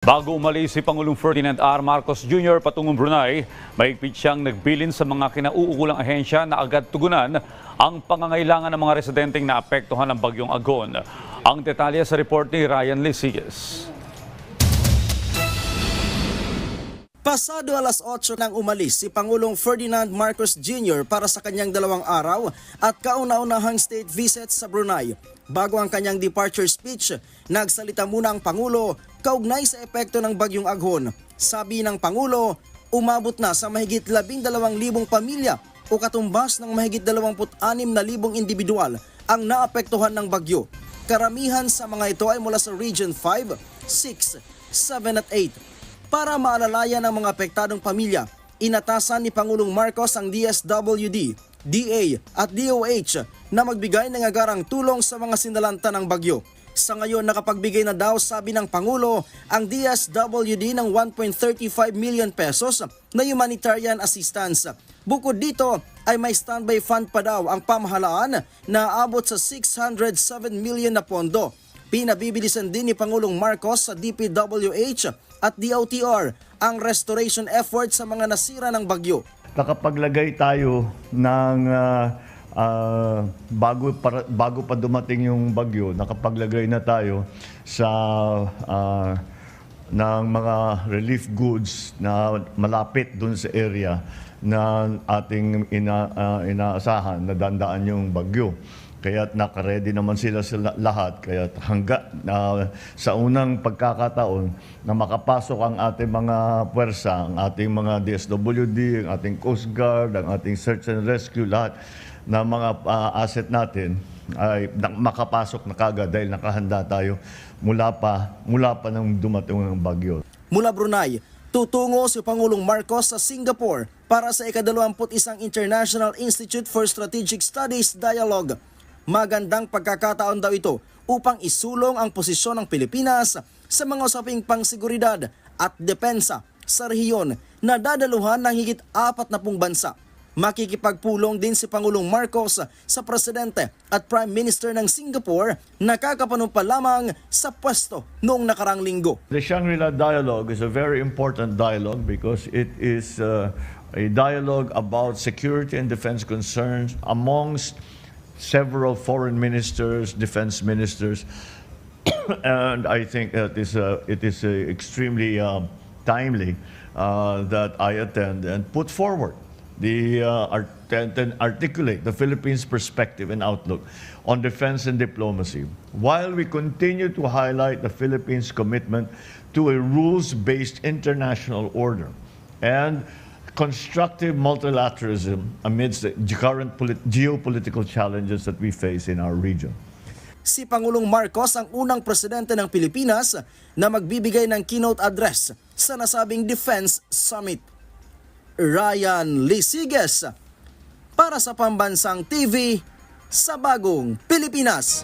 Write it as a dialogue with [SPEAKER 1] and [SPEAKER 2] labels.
[SPEAKER 1] Bago umalis si Pangulong Ferdinand R. Marcos Jr. patungong Brunei, mahigpit siyang nagbilin sa mga kinauukulang ahensya na agad tugunan ang pangangailangan ng mga residenteng naapektuhan ng bagyong Agon. Ang detalye sa report ni Ryan Lisiges.
[SPEAKER 2] Pasado alas 8 nang umalis si Pangulong Ferdinand Marcos Jr. para sa kanyang dalawang araw at kauna-unahang state visit sa Brunei. Bago ang kanyang departure speech, nagsalita muna ang Pangulo kaugnay sa epekto ng bagyong Aghon. Sabi ng Pangulo, umabot na sa mahigit 12,000 pamilya o katumbas ng mahigit 26,000 individual ang naapektuhan ng bagyo. Karamihan sa mga ito ay mula sa Region 5, 6, 7 at 8 para maalalayan ang mga apektadong pamilya, inatasan ni Pangulong Marcos ang DSWD, DA at DOH na magbigay ng agarang tulong sa mga sinalanta ng bagyo. Sa ngayon nakapagbigay na daw sabi ng Pangulo ang DSWD ng 1.35 million pesos na humanitarian assistance. Bukod dito ay may standby fund pa daw ang pamahalaan na abot sa 607 million na pondo Pinabibilisan din ni Pangulong Marcos sa DPWH at DOTR ang restoration effort sa mga nasira ng bagyo.
[SPEAKER 3] nakapaglagay tayo ng ah, ah, bago para, bago pa dumating yung bagyo, nakapaglagay na tayo sa ah, ng mga relief goods na malapit dun sa area na ating ina, ah, inaasahan na dandaan yung bagyo. Kaya nakaredy naman sila sa lahat. Kaya hangga na sa unang pagkakataon na makapasok ang ating mga puwersa, ang ating mga DSWD, ang ating Coast Guard, ang ating Search and Rescue, lahat na mga ah, asset natin ay makapasok na kagad dahil nakahanda tayo mula pa mula pa nang dumating ang bagyo.
[SPEAKER 2] Mula Brunei, tutungo si Pangulong Marcos sa Singapore para sa ika-21 International Institute for Strategic Studies Dialogue. Magandang pagkakataon daw ito upang isulong ang posisyon ng Pilipinas sa mga usaping pangseguridad at depensa sa rehiyon na dadaluhan ng higit apat na pung bansa. Makikipagpulong din si Pangulong Marcos sa Presidente at Prime Minister ng Singapore na kakapanumpa lamang sa pwesto noong nakarang linggo.
[SPEAKER 3] The Shangri-La Dialogue is a very important dialogue because it is uh, a dialogue about security and defense concerns amongst several foreign ministers, defense ministers, and I think that is, uh, it is uh, extremely uh, timely uh, that I attend and put forward the uh, art- and articulate the Philippines' perspective and outlook on defense and diplomacy, while we continue to highlight the Philippines' commitment to a rules-based international order and constructive multilateralism amidst the current polit- geopolitical challenges that we face in our region.
[SPEAKER 2] si Pangulong Marcos ang unang presidente ng Pilipinas na magbibigay ng keynote address sa nasabing Defense Summit. Ryan Lisiges para sa Pambansang TV sa Bagong Pilipinas.